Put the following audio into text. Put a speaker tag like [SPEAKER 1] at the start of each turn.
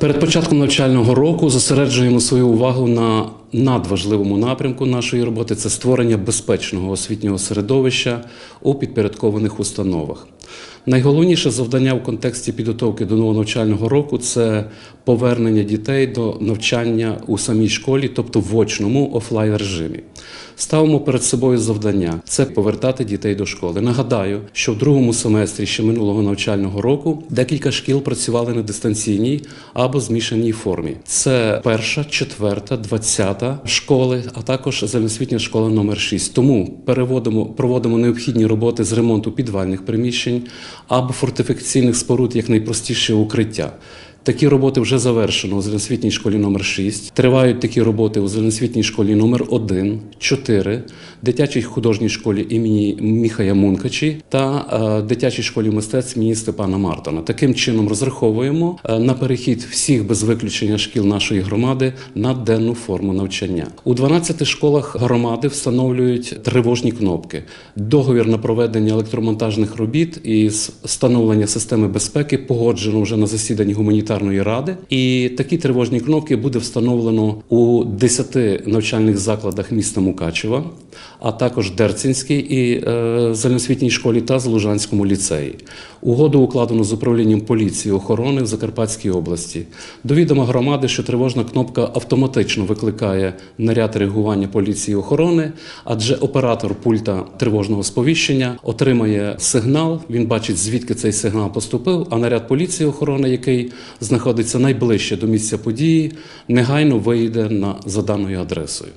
[SPEAKER 1] Перед початком навчального року зосереджуємо свою увагу на надважливому напрямку нашої роботи це створення безпечного освітнього середовища у підпорядкованих установах. Найголовніше завдання в контексті підготовки до нового навчального року це повернення дітей до навчання у самій школі, тобто в очному офлайн режимі. Ставимо перед собою завдання це повертати дітей до школи. Нагадаю, що в другому семестрі ще минулого навчального року декілька шкіл працювали на дистанційній або змішаній формі. Це перша, четверта, двадцята школи, а також загальноосвітня школа номер 6. Тому переводимо, проводимо необхідні роботи з ремонту підвальних приміщень або фортифікаційних споруд як найпростіше укриття. Такі роботи вже завершено у загальноосвітній школі номер 6. Тривають такі роботи у загальноосвітній школі номер 1, 4, дитячій художній школі імені Міхая Мункачі та е, дитячій школі мистецтв імені Степана Мартона. Таким чином розраховуємо е, на перехід всіх без виключення шкіл нашої громади на денну форму навчання. У 12 школах громади встановлюють тривожні кнопки. Договір на проведення електромонтажних робіт і встановлення системи безпеки погоджено вже на засіданні гуманітарної ради. І такі тривожні кнопки буде встановлено у 10 навчальних закладах міста Мукачева, а також Дерцинській і е, загальноосвітній школі та Залужанському ліцеї. Угоду укладено з управлінням поліції охорони в Закарпатській області. До відома громади, що тривожна кнопка автоматично викликає наряд реагування поліції охорони, адже оператор пульта тривожного сповіщення отримає сигнал. Він бачить, звідки цей сигнал поступив. А наряд поліції охорони, який знаходиться найближче до місця події, негайно вийде на за даною адресою.